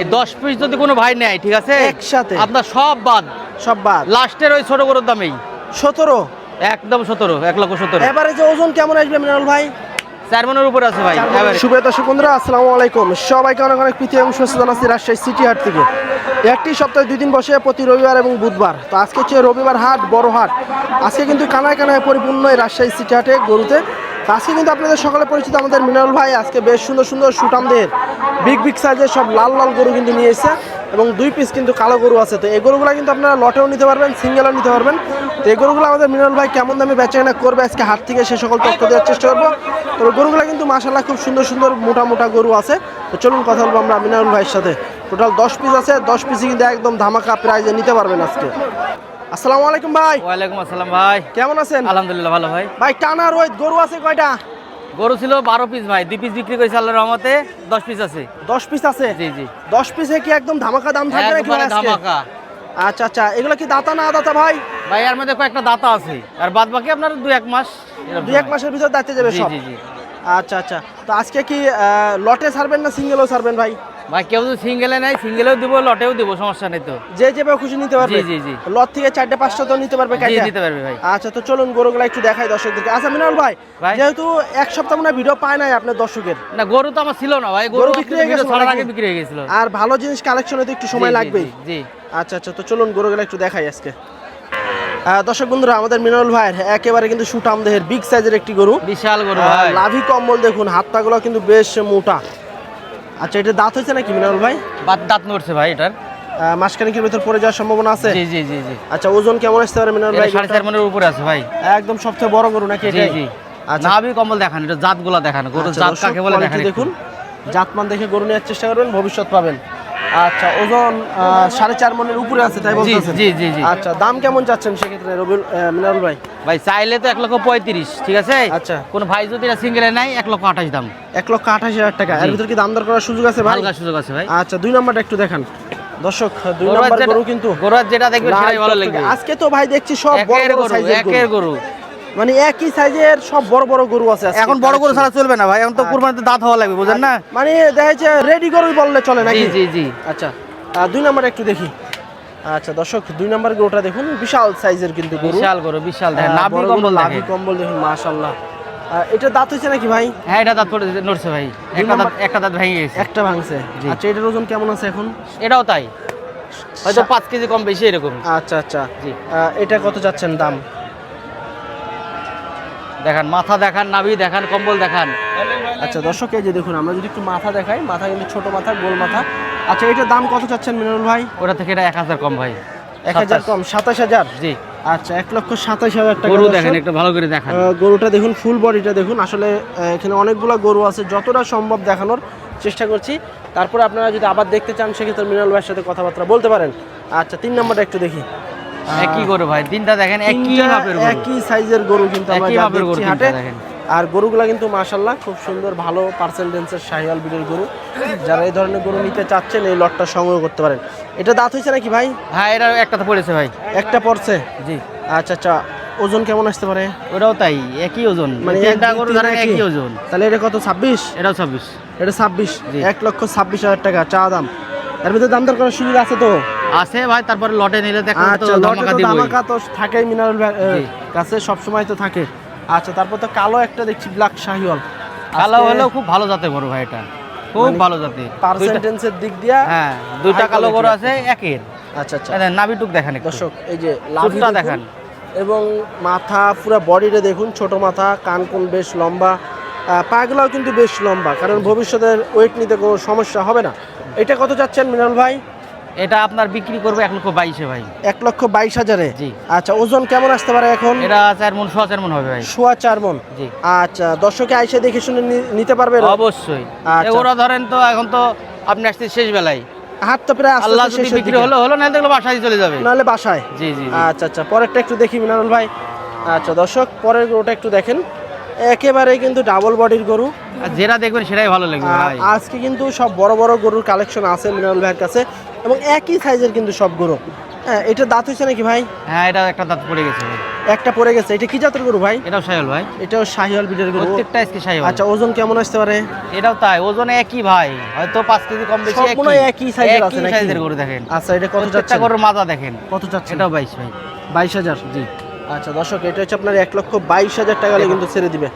এই দশ পিস যদি কোনো ভাই নেয় ঠিক আছে? একসাথে? আপনার সব বাদ। সব বাদ। লাস্টের ওই ছোট গরুর দামেই। সতেরো? একদম সতেরো এক লক্ষ সতেরো। এবারে যে ওজন কেমন আসবে মিনারুল ভাই? চার মনের উপরে আছে ভাই এবারে। শুভ দর্শক বন্ধুরা আসসালামু আলাইকুম। সবাইকে অনেক অনেক প্রীতি এবং সুস্থ জানাচ্ছি রাজশাহী সিটি হাট থেকে। একটি সপ্তাহে দুই দিন বসে প্রতি রবিবার এবং বুধবার। তো আজকে হচ্ছে রবিবার হাট বড় হাট। আজকে কিন্তু কানায় কানায় পরিপূর্ণ এই রাজশাহী সিটি হাটে গরুতে আজকে কিন্তু আপনাদের সকালে পরিচিত আমাদের মিনারুল ভাই, আজকে বেশ সুন্দর সুন্দর সুটামদের বিগ বিগ সাইজের সব লাল লাল গরু কিন্তু নিয়ে এসেছে এবং দুই পিস কিন্তু কালো গরু আছে। তো এই গরুগুলো কিন্তু আপনারা লটেও নিতে পারবেন সিঙ্গেলও নিতে পারবেন। তো এই গরুগুলো আমাদের মিনারুল ভাই কেমন দামে বেচা কেনা করবে আজকে হাট থেকে সে সকল তথ্য দেওয়ার চেষ্টা করব। তো গরুগুলো কিন্তু মাসাল্লাহ খুব সুন্দর সুন্দর মোটা মোটা গরু আছে। তো চলুন কথা বলব আমরা মিনারুল ভাইয়ের সাথে। টোটাল দশ পিস আছে, দশ পিসই কিন্তু একদম ধামাকা প্রাইজে নিতে পারবেন আজকে। আসসালামু আলাইকুম ভাই। ওয়ালাইকুম আসসালাম ভাই। কেমন আছেন? আলহামদুলিল্লাহ ভালো ভাই। ভাই টানা রোহিত গরু আছে কয়টা? গরু ছিল বারো পিস ভাই দুই পিস বিক্রি করেছে আল্লাহ রহমতে দশ পিস আছে। দশ পিস আছে? জি জি। দশ পিসে কি একদম ধামাকা দাম থাকবে নাকি? ধামাকা। আচ্ছা আচ্ছা এগুলো কি দাতা না দাতা ভাই? ভাই এর মধ্যে কয়েকটা দাতা আছে আর বাদ বাকি আপনার দুই এক মাস দুই এক মাসের ভিতর দাঁতে যাবে জি সব। জি জি। আচ্ছা আচ্ছা তো আজকে কি লটে ছাড়বেন না সিঙ্গেলও ছাড়বেন ভাই? ভাই কেউ যদি সিঙ্গেলে নেয় সিঙ্গেলেও দিব লটেও দিব সমস্যা নেই তো। যে যেভাবে খুশি নিতে পারবে। জি, জি, জি। লট থেকে চারটে পাঁচটা তো নিতে পারবে কাইটা? দিতে পারবে ভাই। আচ্ছা তো চলুন গরুগুলো একটু দেখাই দর্শকদেরকে। আচ্ছা মিনাল ভাই। যেহেতু এক সপ্তাহ মনে ভিডিও পায় নাই আপনার দর্শকের। না গরু তো আমার ছিল না ভাই গরু বিক্রি হয়ে গেছে ছাড়ার আগে বিক্রি হয়ে গেছিল। আর ভালো জিনিস কালেকশন হতে একটু সময় জি, জি, আচ্ছা আচ্ছা তো চলুন গরুগুলো একটু দেখাই আজকে। দর্শক বন্ধুরা আমাদের মিনারুল ভাইয়ের একেবারে কিন্তু সুটাম দেহের বিগ সাইজের একটি গরু। বিশাল গরু লাভি কম্বল দেখুন হাতটাগুলো কিন্তু বেশ মোটা। আচ্ছা এটা দাঁত হয়েছে নাকি মিনারুল ভাই? বাদ দাঁত নড়ছে ভাই এটার। মাসখানেকের ভিতর পড়ে যাওয়ার সম্ভাবনা আছে? জি জি জি জি। আচ্ছা ওজন কেমন আসতে পারে মিনারুল ভাই? সাড়ে চার মনের উপরে আছে ভাই। একদম সবচেয়ে বড় গরু নাকি জি এটাই? জি। আচ্ছা। নাভি কম্বল দেখান এটা জাতগুলা দেখান গরু আচ্ছা, জাত কাকে বলে দেখান দেখুন। জাতমান দেখে গরু নেওয়ার চেষ্টা করবেন ভবিষ্যৎ পাবেন। আচ্ছা ওজন সাড়ে চার মনের উপরে আছে তাই বলতেছেন? জি জি জি। আচ্ছা দাম কেমন চাচ্ছেন সেক্ষেত্রে রবিউল মিনারুল ভাই? ভাই চাইলে তো এক লক্ষ পঁয়ত্রিশ ঠিক আছে? আচ্ছা। কোন ভাই যদি সিঙ্গেলে নাই এক লক্ষ আঠাশ দাম। এক লক্ষ আঠাশ হাজার টাকা। এর। ভিতর কি দাম দর করার সুযোগ আছে ভাই? হালকা সুযোগ আছে ভাই। আচ্ছা দুই নম্বরটা একটু দেখান। দর্শক দুই নম্বর গরু কিন্তু গরুর যেটা দেখবে সেটাই ভালো। লাগবে। আজকে তো ভাই দেখছি সব বড় বড় গরু সাইজের গরু। গরু। মানে একই সাইজের সব বড় বড় গরু আছে এখন বড় গরু ছাড়া চলবে না ভাই এখন তো। কুরবানিতে দাঁত হওয়া লাগবে বুঝেন না? মানে দেখা যাচ্ছে রেডি গরুই বললে চলে নাকি? জি জি আচ্ছা দুই নম্বর একটু দেখি। আচ্ছা দর্শক দুই নম্বর গরুটা দেখুন বিশাল সাইজের কিন্তু গরু। বিশাল গরু বিশাল নাভি কম্বল গরু, নাভি কম্বল দেখুন মাশাআল্লাহ। এটা দাঁত হয়েছে নাকি ভাই? হ্যাঁ এটা দাঁত পড়ে নড়ছে ভাই। একটা দাঁত একটা দাঁত ভেঙে গেছে। একটা ভাঙছে। আচ্ছা এটার ওজন কেমন আছে এখন? এটাও তাই। হয়তো পাঁচ কেজি কম বেশি এরকম। আচ্ছা আচ্ছা। জি। এটা কত যাচ্ছেন দাম? দেখান মাথা দেখান নাভি দেখান কম্বল দেখান। আচ্ছা দর্শক এই যে দেখুন আমরা যদি একটু মাথা দেখাই মাথা কিন্তু ছোট মাথা গোল মাথা। আচ্ছা এটার দাম কত চাচ্ছেন মিনারুল ভাই? ওটা থেকে এটা এক হাজার কম ভাই। এক হাজার কম সাতাশ হাজার? জি। আচ্ছা এক লক্ষ সাতাশ হাজার টাকা গরু। দেখেন একটু ভালো করে দেখান। গরুটা দেখুন ফুল বডিটা দেখুন। আসলে এখানে অনেকগুলো গরু আছে যতটা সম্ভব দেখানোর চেষ্টা করছি। তারপরে আপনারা যদি আবার দেখতে চান সেক্ষেত্রে মিনাল ভাইয়ের সাথে কথাবার্তা বলতে পারেন। আচ্ছা তিন নম্বরটা একটু দেখি। একই গরু ভাই তিনটা দেখেন একই মাপের গরু। একই সাইজের গরু কিন্তু আমরা মাপের গরু হাটে। দেখেন। আর গরুগুলা কিন্তু মাশাল্লাহ খুব সুন্দর ভালো পার্সেন্টেন্সের শাহিওয়াল বিটের গরু। যারা এই ধরনের গরু নিতে চাচ্ছেন এই লটটা সংগ্রহ করতে পারেন। এটা দাঁত হয়েছে নাকি ভাই? হ্যাঁ এটা একটা তো পড়েছে ভাই। একটা পড়ছে? জি। আচ্ছা আচ্ছা। ওজন কেমন আসতে পারে? ওটাও তাই একই ওজন। মানে মানে এক, তিনটা দুই, গরু ধরেন একই? ওজন। তাহলে এটা কত ছাব্বিশ? এটাও ছাব্বিশ। এটা ছাব্বিশ। এক লক্ষ ছাব্বিশ হাজার টাকা চা দাম। এর ভিতরে দাম দর করার সুযোগ আছে তো? আছে ভাই তারপরে লটে নিলে দেখো তো আচ্ছা ধামাকা তো থাকেই মিনারেল। কাছে সব সময় তো থাকে। আচ্ছা তারপর তো কালো একটা দেখছি ব্ল্যাক শাহিওয়াল। কালো হলেও খুব ভালো জাতের গরু ভাই এটা। খুব মানে ভালো দুইটা- পার্সেন্টেন্সের দিক দিয়া হ্যাঁ দুইটা কালো গরু আছে একের। আচ্ছা আচ্ছা। নাভিটুক দেখেন। দর্শক এই যে লাভি চুটটা দেখুন। এবং মাথা পুরো বডিটা দেখুন ছোট মাথা কান কোন বেশ লম্বা। পাগুলোও কিন্তু বেশ লম্বা কারণ ভবিষ্যতের ওয়েট নিতে কোনো সমস্যা হবে না। এটা কত চাচ্ছেন মিনাল ভাই? এটা আপনার বিক্রি করবে এক লক্ষ বাইশে ভাই। এক লক্ষ বাইশ হাজারে? জি। আচ্ছা ওজন কেমন আসতে পারে এখন? এটা চার মন সোয়া চার মন হবে ভাই। সোয়া চার মন? জি। আচ্ছা দর্শকে আইসে দেখে শুনে নিতে পারবে অবশ্যই। আচ্ছা। ওরা ধরেন তো এখন তো আপনি আসতে শেষ বেলায়। হাত তো প্রায় আল্লাহ আস্তে যদি বিক্রি হলো হলো না দেখল বাসায় চলে যাবে। নাহলে বাসায়? জি জি জি। আচ্ছা আচ্ছা পরেরটা একটু দেখি মিনারুল ভাই। আচ্ছা দর্শক পরের গরুটা একটু দেখেন। একেবারে কিন্তু ডাবল বডির গরু। আর যেটা দেখবেন সেটাই ভালো লাগবে ভাই। আজকে কিন্তু সব বড় বড় গরুর কালেকশন আছে মিনারুল ভাইয়ের কাছে এবং একই সাইজের কিন্তু সব গরু। হ্যাঁ এটা দাঁত হয়েছে নাকি ভাই? হ্যাঁ এটা একটা দাঁত পড়ে গেছে একটা পড়ে গেছে। এটা কি জাতের গরু ভাই? এটাও সাইল ভাই। এটাও শাহিওয়াল বিটের গরু। প্রত্যেকটা আজকে সাইল আচ্ছা ওজন কেমন আসতে পারে? এটাও তাই ওজনে একই ভাই। হয়তো পাঁচ কেজি কম বেশি সবগুলো একই size-এর আছে নাকি? সাইজের গরু দেখেন। আচ্ছা এটা কত যাচ্ছে? গরুর মাজা দেখেন। কত যাচ্ছে? এটাও বাইশ ভাই। বাইশ হাজার জি। আচ্ছা দর্শক এটা হচ্ছে আপনার এক লক্ষ বাইশ হাজার টাকা কিন্তু ছেড়ে দিবে।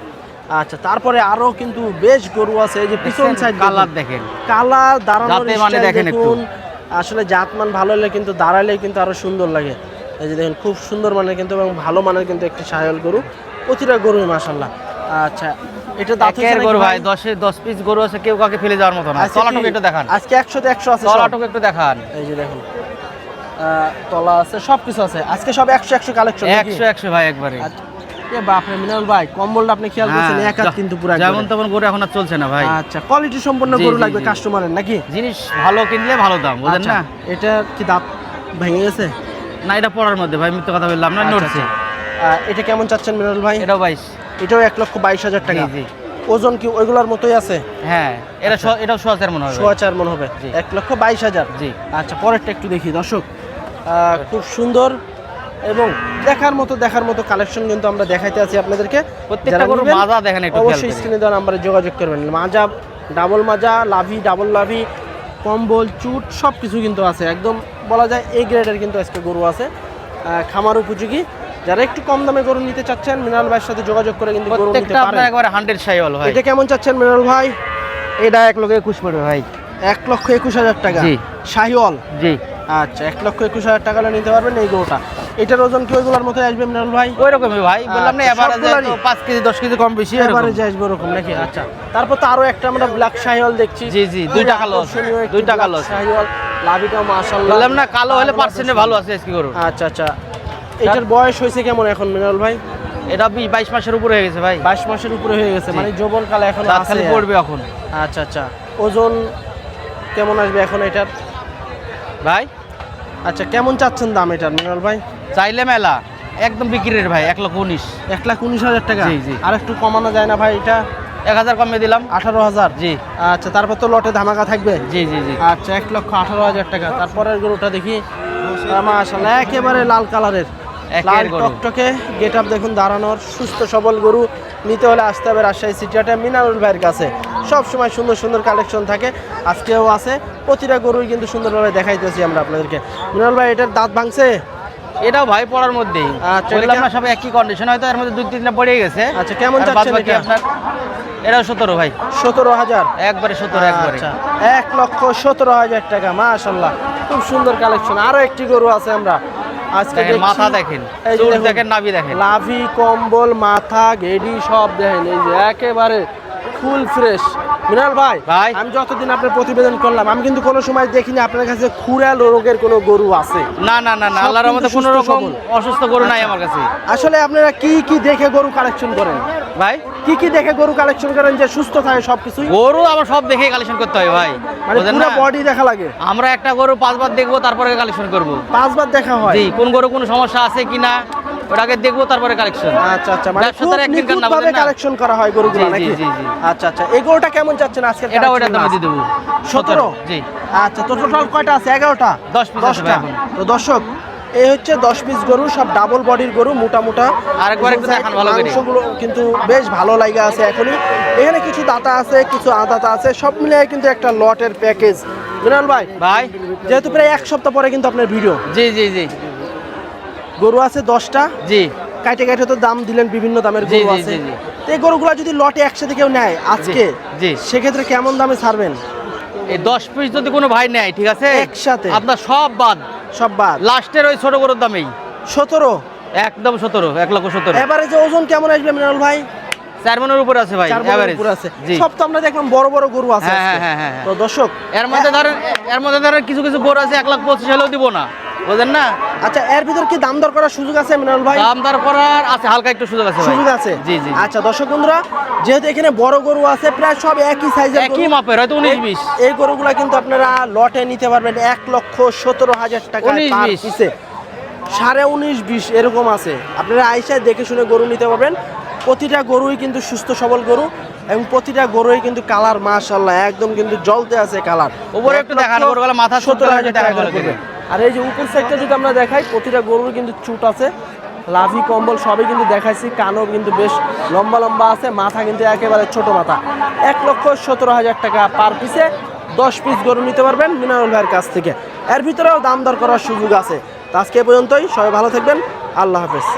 আচ্ছা তারপরে আরও কিন্তু বেশ গরু আছে এই যে পিছন সাইড কালার দেখেন। কালার দাঁড়ানোর মানে দেখেন একটু। দেখুন। আসলে জাতমান ভালো হলে কিন্তু দাঁড়ালে কিন্তু আরও সুন্দর লাগে। এই যে দেখেন খুব সুন্দর মানের কিন্তু এবং ভালো মানের কিন্তু একটি সায়াল গরু। প্রতিটা গরু মাশাল্লাহ আচ্ছা এটা দাঁত হয়েছে গরু ভাই? ভাই দশে দশ পিস গরু আছে কেউ কাকে ফেলে যাওয়ার মতো না। তলাটুকু একটু দেখান। আজকে একশোতে একশো আছে সব। তলাটুকু একটু দেখান। এই যে দেখুন। তলা আছে সব কিছু আছে। আজকে সব একশো একশো কালেকশন একশো একশো ভাই একবারে। বাপরে মিনাল ভাই কম্বলটা আপনি খেয়াল করছেন? এক হাত কিন্তু পুরো যেমন তেমন গরু এখন আর চলছে না ভাই। আচ্ছা কোয়ালিটি সম্পন্ন গরু লাগবে কাস্টমারের নাকি? জিনিস ভালো কিনলে ভালো দাম বুঝলেন আচ্ছা, না? এটা কি দাঁত ভেঙে গেছে? না এটা পড়ার মধ্যে ভাই মিথ্যে কথা বললাম না আচ্ছা, নড়ছে। এটা কেমন চাচ্ছেন মিনাল ভাই? এটাও বাইশ। এটাও এক লক্ষ বাইশ হাজার টাকা। জি। ওজন কি ওইগুলোর মতোই আছে? হ্যাঁ এটা মনে। সোয়া চার মন হবে। এক লক্ষ বাইশ হাজার। জি। আচ্ছা পরেরটা একটু দেখি দর্শক। খুব সুন্দর এবং দেখার মতো দেখার মতো কালেকশন কিন্তু আমরা দেখাইতে আছি আপনাদেরকে। প্রত্যেকটা যারা গরু মাজা দেখেন একটু অবশ্যই স্ক্রিনে দেওয়া নাম্বারে যোগাযোগ করবেন। মাজা ডাবল মাজা লাভি ডাবল লাভি কম্বল চুট সব কিছু কিন্তু আছে। একদম বলা যায় এ গ্রেডের কিন্তু আজকে গরু আছে। খামার উপযোগী। যারা একটু কম দামে গরু নিতে চাচ্ছেন মিনাল ভাইয়ের সাথে যোগাযোগ করে কিন্তু গরু নিতে প্রত্যেকটা পারেন। একবারে হান্ড্রেড সাইওয়াল ভাই। এটা কেমন চাচ্ছেন মিনাল ভাই? এটা এক লোক একুশ পড়বে ভাই। এক লক্ষ একুশ হাজার টাকা। জি। শাহিওয়াল জি। আচ্ছা এক লক্ষ একুশ হাজার টাকা নিতে পারবেন এই গরুটা। এটার ওজন কি ওইগুলোর মতো আসবে মিনাল ভাই? ওই রকমই ভাই বললাম না আচ্ছা, এবারে সবগুলারই? পাঁচ কেজি দশ কেজি কম বেশি এবারে যে আসবে ওরকম নাকি? আচ্ছা তারপর তো আরও একটা আমরা ব্ল্যাক শাহিওয়াল দেখছি। জি, জি, আকর্ষণীয় টাকা দুইটা black কালো আছে। শাহিওয়াল লাভিটা মাশাআল্লাহ। বললাম না কালো হলে পার্সেন্টে ভালো আছে আজকে গরু। আচ্ছা আচ্ছা। এটার বয়স হয়েছে কেমন এখন মিনাল ভাই? এটা বাইশ মাসের উপরে হয়ে গেছে ভাই। বাইশ মাসের উপরে হয়ে গেছে। মানে যৌবন কালে এখন খালি পড়বে এখন। আচ্ছা আচ্ছা। ওজন কেমন আসবে এখন এটার? ভাই? আচ্ছা কেমন চাচ্ছেন দাম এটার মিনাল ভাই? চাইলে মেলা। একদম বিক্রির ভাই এক লক্ষ উনিশ। এক লাখ উনিশ হাজার টাকা? জি, জি। আর একটু কমানো যায় না ভাই এটা? এক হাজার কমে দিলাম। আঠারো হাজার? জি। আচ্ছা তারপর তো লটে ধামাকা থাকবে? জি জি জি। আচ্ছা এক লক্ষ আঠারো হাজার টাকা। তারপরের গরুটা দেখি। মাশাল্লাহ একেবারে লাল কালারের। লাল টকটকে গেট আপ দেখুন দাঁড়ানোর সুস্থ সবল গরু। নিতে হলে আসতে হবে রাজশাহী সিটিয়াটা মিনারুল ভাইয়ের কাছে। সব সময় সুন্দর সুন্দর কালেকশন থাকে। আজকেও আছে। প্রতিটা গরুই কিন্তু সুন্দরভাবে দেখাইতেছি আমরা আপনাদেরকে। মিনারুল ভাই এটার দাঁত ভাঙছে? এটাও ভাই পড়ার মধ্যেই। আচ্ছা, বললাম না সব একই কন্ডিশন হয়তো এর মধ্যে দুই তিনটা পড়ে গেছে। আচ্ছা, কেমন এটা? আপনার? এটাও সতেরো ভাই। সতেরো হাজার? একবারে সতেরো একবারে। আচ্ছা এক লক্ষ সতেরো হাজার টাকা মাশাল্লাহ খুব সুন্দর কালেকশন আরও একটি গরু আছে আমরা। আজকে মাথা দেখেন, দেখুন, দেখেন, নাভি দেখেন। লাভি কম্বল মাথা গেডি সব দেখেন। এই যে একেবারে ফুল ফ্রেশ। মিনাল ভাই ভাই। আমি যতদিন আপনার প্রতিবেদন করলাম আমি কিন্তু কোনো সময় দেখিনি আপনার কাছে খুরাল রোগের কোনো গরু আছে। না না না না আল্লাহর মধ্যে কোনো রকম অসুস্থ গরু নাই আচ্ছা। আমার কাছে। আসলে আপনারা কি কি দেখে গরু কালেকশন করেন? ভাই? কি কি দেখে গরু কালেকশন করেন যে সুস্থ থাকে সবকিছুই? গরু আমার সব দেখে কালেকশন করতে হয় ভাই। মানে পুরো না? বডি দেখা লাগে। আমরা একটা গরু পাঁচবার দেখব তারপরে কালেকশন করব। পাঁচবার দেখা হয়। জি কোন গরু কোনো সমস্যা আছে কিনা? দেখব তারপরে কালেকশন আচ্ছা আচ্ছা মানে খুব নিখুঁতভাবে কালেকশন করা হয় গরুগুলো নাকি? জি, জি। আচ্ছা আচ্ছা এই গরুটা কেমন চাচ্ছেন আজকে এটা দামে দিয়ে দেবো। সতেরো? জি। আচ্ছা তো টোটাল কয়টা আছে? এগারোটা? দশ piece আছে দশটা? ভাই এখন। তো দর্শক এই হচ্ছে দশ পিস গরু সব ডাবল বডির গরু মোটা মোটা। আরেকবার একটু দেখান ভালো করে। মাংসগুলো কিন্তু বেশ ভালো লাগে আছে এখনই। এখানে কিছু দাতা আছে কিছু আদাতা আছে সব মিলিয়ে কিন্তু একটা লটের প্যাকেজ ভাই ভাই। যেহেতু প্রায় এক সপ্তাহ পরে কিন্তু আপনার ভিডিও জি জি জি। গরু আছে দশটা? জি। কাটে কাটে তো দাম দিলেন বিভিন্ন দামের গরু আছে। এই গরুগুলো যদি লটে একসাথে কেউ নেয় আজকে জি। সেক্ষেত্রে কেমন দামে ছাড়বেন? এই দশ পিস যদি কোনো ভাই নেয় ঠিক আছে? একসাথে? আপনার সব বাদ। সব বাদ। লাস্টের ওই ছোট গরুর দামেই। সতেরো? একদম সতেরো এক লক্ষ সতেরো। এবারে যে ওজন কেমন আসবে মিনাল ভাই? চার মনের উপরে আছে ভাই মণের আছে। সব তো আমরা দেখলাম বড় বড় গরু আছে হ্যাঁ, হ্যাঁ, হ্যাঁ। তো দর্শক এর মধ্যে ধরেন এর মধ্যে ধরেন কিছু কিছু গরু আছে এক লাখ পঁচিশ হলেও দিব না। বুঝলেন না? আচ্ছা এর ভিতর কি দাম দর করার সুযোগ আছে মিনাল ভাই? দাম দর করার আছে হালকা একটু সুযোগ আছে সুযোগ আছে? জি জি আচ্ছা দর্শক বন্ধুরা যেহেতু এখানে বড় গরু আছে প্রায় সব একই সাইজের একই মাপের হয়তো এই গরুগুলা কিন্তু আপনারা লটে নিতে পারবেন এক লক্ষ সতেরো হাজার টাকা পার পিসে। সাড়ে উনিশ বিশ এরকম আছে। আপনারা আইসায় দেখে শুনে গরু নিতে পারবেন। প্রতিটা গরুই কিন্তু সুস্থ সবল গরু এবং প্রতিটা গরুই কিন্তু কালার মাশাল্লাহ একদম কিন্তু জলতে আছে কালার। উপরে একটু দেখান, মাথা সত্তর হাজার টাকা করে। আর এই যে উপর সাইডটা যদি আমরা দেখাই, প্রতিটা গরুর কিন্তু চুট আছে। লাভি, কম্বল সবই কিন্তু দেখাইছি, কানও কিন্তু বেশ লম্বা লম্বা আছে, মাথা কিন্তু একেবারে ছোট মাথা। এক লক্ষ সতেরো হাজার টাকা পার পিসে দশ পিস গরু নিতে পারবেন মিনারুল ভাইয়ের কাছ থেকে। এর ভিতরেও দাম দর করার সুযোগ আছে। আজকে পর্যন্তই, সবাই ভালো থাকবেন, আল্লাহ হাফেজ।